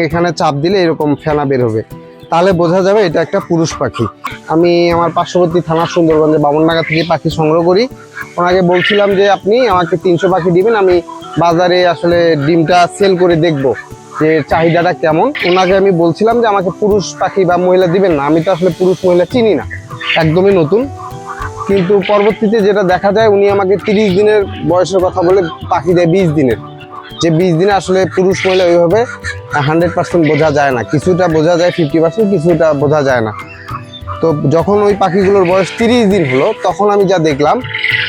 এখানে চাপ দিলে এরকম ফেনা বের হবে। তাহলে বোঝা যাবে এটা একটা পুরুষ পাখি। আমি আমার পার্শ্ববর্তী থানা সুন্দরগঞ্জে বামনডাঙ্গা থেকে পাখি সংগ্রহ করি। ওনাকে বলছিলাম যে, আপনি আমাকে তিনশো পাখি দিবেন, আমি বাজারে আসলে ডিমটা সেল করে দেখব যে চাহিদাটা কেমন। ওনাকে আমি বলছিলাম যে, আমাকে পুরুষ পাখি বা মহিলা দিবেন না। আমি তো আসলে পুরুষ মহিলা চিনি না। একদমই নতুন। কিন্তু পরবর্তীতে যেটা দেখা যায়, উনি আমাকে তিরিশ দিনের বয়সের কথা বলে পাখি দেয় বিশ দিনের। যে বিশ দিনে আসলে পুরুষ মহিলা ওইভাবে হান্ড্রেড পার্সেন্ট বোঝা যায় না। কিছুটা বোঝা যায় ফিফটি পার্সেন্ট কিছুটা বোঝা যায় না। তো যখন ওই পাখিগুলোর বয়স তিরিশ দিন হলো, তখন আমি যা দেখলাম,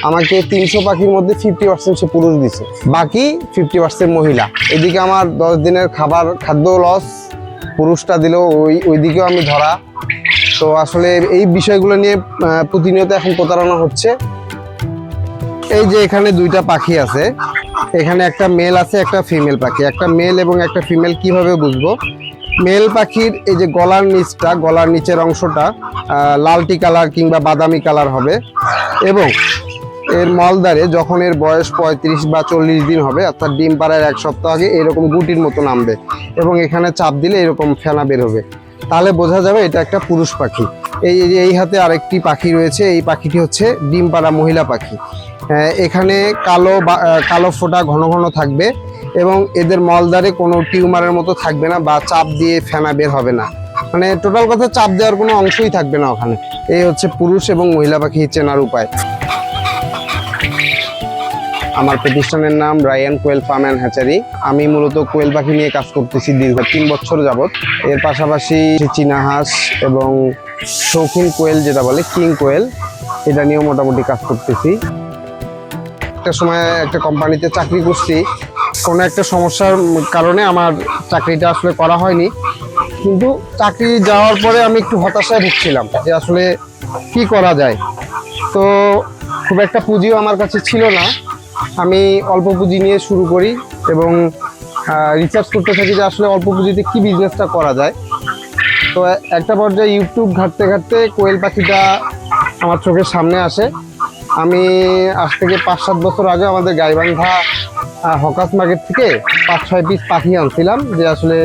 আমাকে তিনশো পাখির মধ্যে ফিফটি পার্সেন্ট সে পুরুষ দিছে। বাকি ফিফটি পার্সেন্ট মহিলা। এদিকে আমার দশ দিনের খাবার খাদ্য লস পুরুষটা দিলেও ওই, ওইদিকেও আমি ধরা। তো আসলে এই বিষয়গুলো নিয়ে প্রতিনিয়ত এখন প্রতারণা হচ্ছে। এই যে এখানে দুইটা পাখি আছে এখানে একটা মেল আছে, একটা ফিমেল পাখি। একটা মেল এবং একটা ফিমেল কীভাবে বুঝব? মেল পাখির এই যে গলার নিচটা, গলার নিচের অংশটা লালটি কালার কিংবা বাদামি কালার হবে এবং এর মলদারে যখন এর বয়স পঁয়ত্রিশ বা চল্লিশ দিন হবে, অর্থাৎ ডিম পাড়ার এক সপ্তাহ আগে এরকম গুটির মতো নামবে এবং এখানে চাপ দিলে এরকম ফেনা বের হবে। তাহলে বোঝা যাবে এটা একটা পুরুষ পাখি। এই এই হাতে আরেকটি পাখি রয়েছে এই পাখিটি হচ্ছে ডিম পাড়া মহিলা পাখি। আহ, এখানে কালো কালো ফোটা ঘন ঘন থাকবে এবং এদের মলদারে কোনো টিউমারের মতো থাকবে না বা চাপ দিয়ে ফেনা বের হবে না। মানে টোটাল কথা চাপ দেওয়ার কোনো অংশই থাকবে না ওখানে। এই হচ্ছে পুরুষ এবং মহিলা পাখি চেনার উপায়। আমার প্রতিষ্ঠানের নাম Rayan quail farm and hatchery. আমি মূলত কোয়েল পাখি নিয়ে কাজ করতেছি দীর্ঘ তিন বছর যাবৎ। এর পাশাপাশি চীনা হাঁস এবং শৌখিন কোয়েল যেটা বলে, কিং কোয়েল, এটা নিয়েও মোটামুটি কাজ করতেছি। একটা সময় একটা কোম্পানিতে চাকরি করছি। কোনো একটা সমস্যার কারণে আমার চাকরিটা আসলে করা হয়নি। কিন্তু চাকরি যাওয়ার পরে আমি একটু হতাশায় ভুগছিলাম যে আসলে কি করা যায়। তো খুব একটা পুঁজিও আমার কাছে ছিল না। আমি অল্প পুঁজি নিয়ে শুরু করি এবং রিসার্চ করতে থাকি যে আসলে অল্প পুঁজিতে কী বিজনেসটা করা যায়। তো একটা পর্যায়ে ইউটিউব ঘাটতে ঘাটতে কোয়েল পাখিটা আমার চোখের সামনে আসে। আমি আজ থেকে পাঁচ সাত বছর আগে আমাদের গাইবান্ধা হকাস মার্কেট থেকে পাঁচ ছয় পিস পাখি আনছিলাম যে আসলে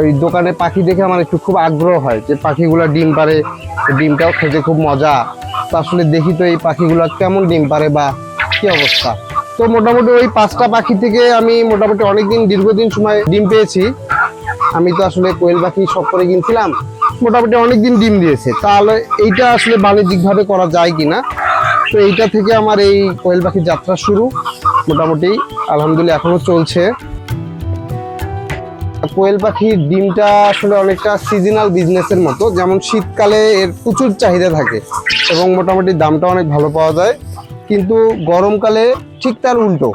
ওই দোকানে পাখি দেখে আমার একটু খুব আগ্রহ হয় যে পাখিগুলো ডিম পারে ডিমটাও খেতে খুব মজা। তো আসলে দেখি তো এই পাখিগুলো কেমন ডিম পারে বা কী অবস্থা? তো মোটামুটি ওই পাঁচটা পাখি থেকে আমি মোটামুটি অনেকদিন, দীর্ঘদিন সময় ডিম পেয়েছি। আমি তো আসলে কোয়েল পাখি সব করে কিনছিলাম। মোটামুটি অনেকদিন ডিম দিয়েছে। তাহলে এইটা আসলে বাণিজ্যিকভাবে করা যায় কি না তো এইটা থেকে আমার এই কোয়েল পাখির যাত্রা শুরু। মোটামুটি আলহামদুলিল্লাহ এখনও চলছে। কোয়েল পাখির ডিমটা আসলে অনেকটা সিজনাল বিজনেসের মতো। যেমন শীতকালে এর প্রচুর চাহিদা থাকে এবং মোটামুটি দামটা অনেক ভালো পাওয়া যায়। কিন্তু গরমকালে ঠিক তার উল্টো।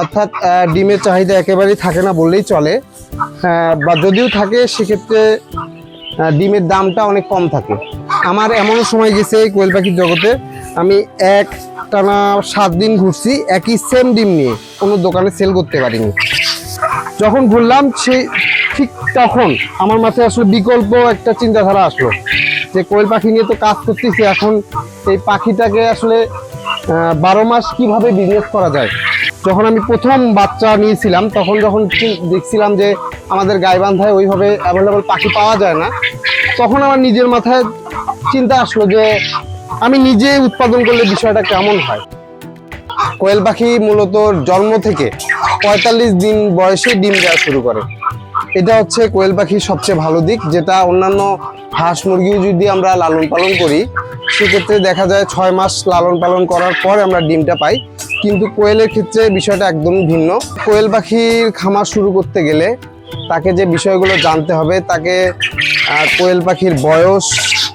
অর্থাৎ ডিমের চাহিদা একেবারেই থাকে না বললেই চলে। বা যদিও থাকে, সেক্ষেত্রে ডিমের দামটা অনেক কম থাকে। আমার এমন সময় গেছে এই কোয়েল পাখির জগতে, আমি এক টানা সাত দিন ঘুরছি, একই সেম ডিম নিয়ে, কোনো দোকানে সেল করতে পারিনি। যখন ঘুরলাম, সেই ঠিক তখন আমার মাথায় আসলে বিকল্প একটা চিন্তাধারা আসলো। যে কোয়েল পাখি নিয়ে তো কাজ করতেছি, এখন এই পাখিটাকে আসলে বারো মাস কীভাবে বিজনেস করা যায়? যখন আমি প্রথম বাচ্চা নিয়েছিলাম, তখন যখন দেখছিলাম যে আমাদের গাইবান্ধায় ওইভাবে অ্যাভেলেবল পাখি পাওয়া যায় না, তখন আমার নিজের মাথায় চিন্তা আসলো যে আমি নিজে উৎপাদন করলে বিষয়টা কেমন হয়? কোয়েল পাখি মূলত জন্ম থেকে পঁয়তাল্লিশ দিন বয়সে ডিম দেওয়া শুরু করে। এটা হচ্ছে কোয়েল পাখির সবচেয়ে ভালো দিক, যেটা অন্যান্য হাঁস মুরগিও যদি আমরা লালন পালন করি, সেক্ষেত্রে দেখা যায় ছয় মাস লালন পালন করার পর আমরা ডিমটা পাই। কিন্তু কোয়েলের ক্ষেত্রে বিষয়টা একদমই ভিন্ন। কোয়েল পাখির খামার শুরু করতে গেলে তাকে যে বিষয়গুলো জানতে হবে, তাকে কোয়েল পাখির বয়স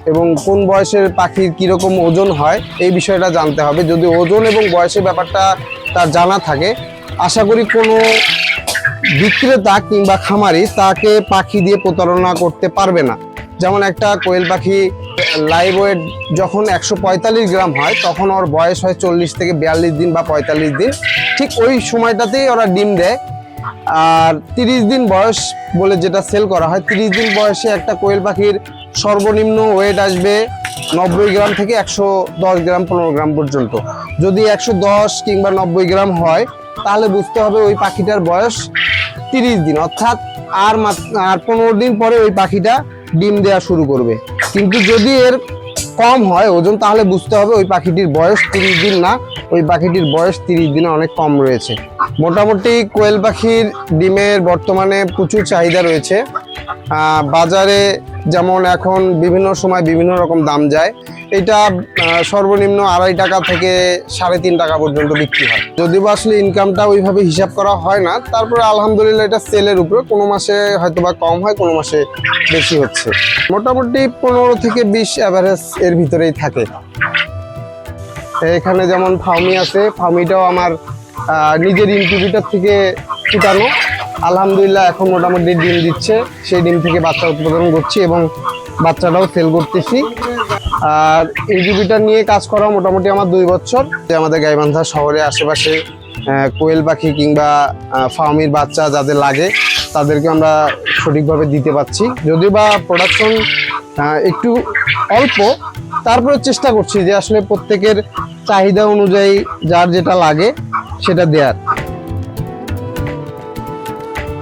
এবং কোন বয়সের পাখির কীরকম ওজন হয়, এই বিষয়টা জানতে হবে। যদি ওজন এবং বয়সের ব্যাপারটা তার জানা থাকে, আশা করি কোনো বিক্রেতা কিংবা খামারি তাকে পাখি দিয়ে প্রতারণা করতে পারবে না। যেমন একটা কোয়েল পাখি লাইভ ওয়েট যখন একশো পঁয়তাল্লিশ গ্রাম হয়, তখন ওর বয়স হয় চল্লিশ থেকে বিয়াল্লিশ দিন বা পঁয়তাল্লিশ দিন। ঠিক ওই সময়টাতেই ওরা ডিম দেয়। আর তিরিশ দিন বয়স বলে যেটা সেল করা হয়, তিরিশ দিন বয়সে একটা কোয়েল পাখির সর্বনিম্ন ওয়েট আসবে নব্বই গ্রাম থেকে একশো দশ গ্রাম, পনেরো গ্রাম পর্যন্ত। যদি একশো দশ কিংবা নব্বই গ্রাম হয় তাহলে বুঝতে হবে ওই পাখিটার বয়স তিরিশ দিন। অর্থাৎ আর আর পনেরো দিন পরে ওই পাখিটা ডিম দেওয়া শুরু করবে। কিন্তু যদি এর কম হয় ওজন, তাহলে বুঝতে হবে ওই পাখিটির বয়স তিরিশ দিন না, ওই পাখিটির বয়স তিরিশ দিনে অনেক কম রয়েছে। মোটামুটি কোয়েল পাখির ডিমের বর্তমানে প্রচুর চাহিদা রয়েছে। বাজারে যেমন এখন বিভিন্ন সময় বিভিন্ন রকম দাম যায়, এটা সর্বনিম্ন আড়াই টাকা থেকে সাড়ে তিন টাকা পর্যন্ত বিক্রি হয়। যদিও আসলে ইনকামটা ওইভাবে হিসাব করা হয় না, তারপরে আলহামদুলিল্লাহ এটা সেলের উপরে, কোনো মাসে হয়তো বা কম হয়, কোনো মাসে বেশি হচ্ছে। মোটামুটি পনেরো থেকে বিশ অ্যাভারেজ এর ভিতরেই থাকে। এখানে যেমন ফার্মি আছে ফার্মিটাও আমার নিজের ইনকিউবেটর থেকে ফুটানো। আলহামদুলিল্লাহ এখন মোটামুটি ডিম দিচ্ছে। সেই ডিম থেকে বাচ্চা উৎপাদন করছি এবং বাচ্চাটাও সেল করতেছি। আর ইনকিউবেটর নিয়ে কাজ করা মোটামুটি আমার দুই বছর। যে আমাদের গাইবান্ধা শহরে আশেপাশে কোয়েল পাখি কিংবা ফার্মির বাচ্চা যাদের লাগে, তাদেরকে আমরা সঠিকভাবে দিতে পারছি। যদিও বা প্রোডাকশন একটু অল্প তারপরে চেষ্টা করছি যে আসলে প্রত্যেকের চাহিদা অনুযায়ী যার যেটা লাগে, সেটা দেয়ার।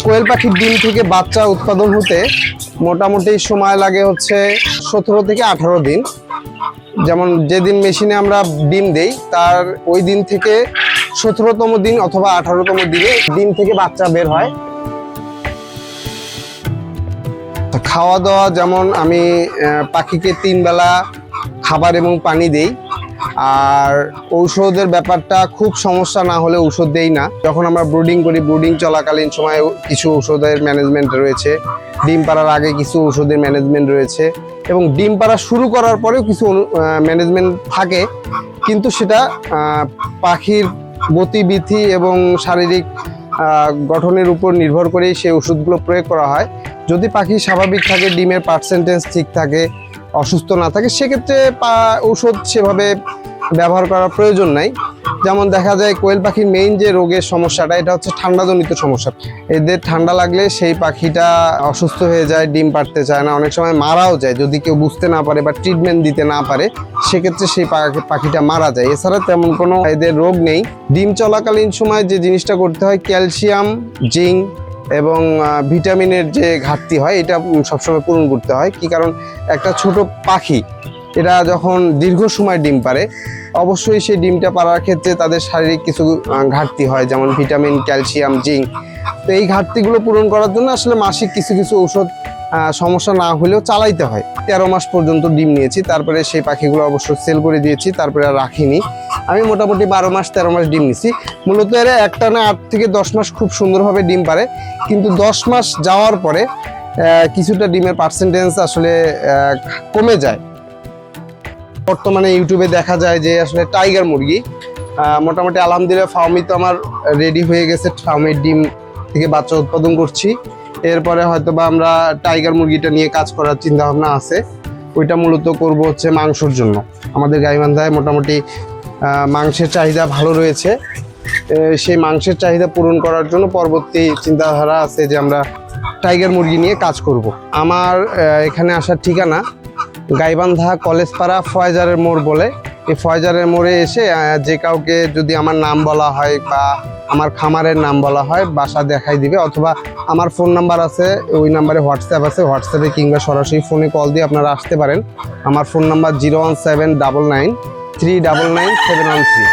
কোয়েল পাখির ডিম থেকে বাচ্চা উৎপাদন হতে মোটামুটি সময় লাগে হচ্ছে সতেরো থেকে আঠারো দিন। যেমন যেদিন মেশিনে আমরা ডিম দেই, তার ওই দিন থেকে সতেরোতম দিন অথবা আঠারোতম দিনে ডিম থেকে বাচ্চা বের হয়। খাওয়া দাওয়া যেমন আমি পাখিকে তিন বেলা খাবার এবং পানি দেই। আর ঔষধের ব্যাপারটা খুব সমস্যা না হলে ঔষধ দেই না। যখন আমরা ব্রুডিং করি, ব্রুডিং চলাকালীন সময় কিছু ঔষধের ম্যানেজমেন্ট রয়েছে। ডিম পাড়ার আগে কিছু ঔষধের ম্যানেজমেন্ট রয়েছে এবং ডিম পাড়া শুরু করার পরেও কিছু ম্যানেজমেন্ট থাকে। কিন্তু সেটা পাখির গতিবিধি এবং শারীরিক গঠনের উপর নির্ভর করেই সেই ওষুধগুলো প্রয়োগ করা হয়। যদি পাখি স্বাভাবিক থাকে, ডিমের পার্সেন্টেজ ঠিক থাকে অসুস্থ না থাকে, সেক্ষেত্রে ঔষধ সেভাবে ব্যবহার করার প্রয়োজন নাই। যেমন দেখা যায়, কোয়েল পাখির মেইন যে রোগের সমস্যাটা, এটা হচ্ছে ঠান্ডাজনিত সমস্যা। এদের ঠান্ডা লাগলে সেই পাখিটা অসুস্থ হয়ে যায়, ডিম পাড়তে চায় না, অনেক সময় মারাও যায়। যদি কেউ বুঝতে না পারে বা ট্রিটমেন্ট দিতে না পারে, সেক্ষেত্রে সেই পাখি- পাখিটা মারা যায়। এছাড়া তেমন কোনো এদের রোগ নেই। ডিম চলাকালীন সময় যে জিনিসটা করতে হয়, ক্যালসিয়াম, জিঙ্ক এবং ভিটামিনের যে ঘাটতি হয়, এটা সবসময় পূরণ করতে হয়। কি কারণ, একটা ছোট পাখি, এটা যখন দীর্ঘ সময় ডিম পারে অবশ্যই সেই ডিমটা পারার ক্ষেত্রে তাদের শারীরিক কিছু ঘাটতি হয়, যেমন ভিটামিন, ক্যালসিয়াম, জিঙ্ক। তো এই ঘাটতিগুলো পূরণ করার জন্য আসলে মাসিক কিছু কিছু ঔষধ সমস্যা না হলেও চালাইতে হয়। তেরো মাস পর্যন্ত ডিম নিয়েছি, তারপরে সেই পাখিগুলো অবশ্য সেল করে দিয়েছি, তারপরে আর রাখিনি। আমি মোটামুটি বারো মাস, তেরো মাস ডিম নিছি। মূলত এরা একটা না আট থেকে দশ মাস খুব সুন্দরভাবে ডিম পারে। কিন্তু দশ মাস যাওয়ার পরে কিছুটা ডিমের পার্সেন্টেজ আসলে কমে যায়। বর্তমানে ইউটিউবে দেখা যায় যে আসলে টাইগার মুরগি মোটামুটি আলহামদুলিল্লাহ ফার্মি তো আমার রেডি হয়ে গেছে ফার্মের ডিম থেকে বাচ্চা উৎপাদন করছি। এরপরে হয়তো বা আমরা টাইগার মুরগিটা নিয়ে কাজ করার চিন্তা ভাবনা আছে। ওইটা মূলত করব হচ্ছে মাংসর জন্য। আমাদের গাইবান্ধায় মোটামুটি মাংসের চাহিদা ভালো রয়েছে। সেই মাংসের চাহিদা পূরণ করার জন্য পরবর্তী চিন্তাধারা আছে যে আমরা টাইগার মুরগি নিয়ে কাজ করব। আমার এখানে আসার ঠিকানা গাইবান্ধা কলেজপাড়া ফয়জারের মোড় বলে। এই ফয়জারের মোড়ে এসে যে কাউকে যদি আমার নাম বলা হয় বা আমার খামারের নাম বলা হয়, বাসা দেখাই দিবে, অথবা আমার ফোন নাম্বার আছে, ওই নাম্বারে হোয়াটসঅ্যাপ আছে হোয়াটসঅ্যাপে কিংবা সরাসরি ফোনে কল দিয়ে আপনারা আসতে পারেন। আমার phone number zero one seven double nine three double nine seven one three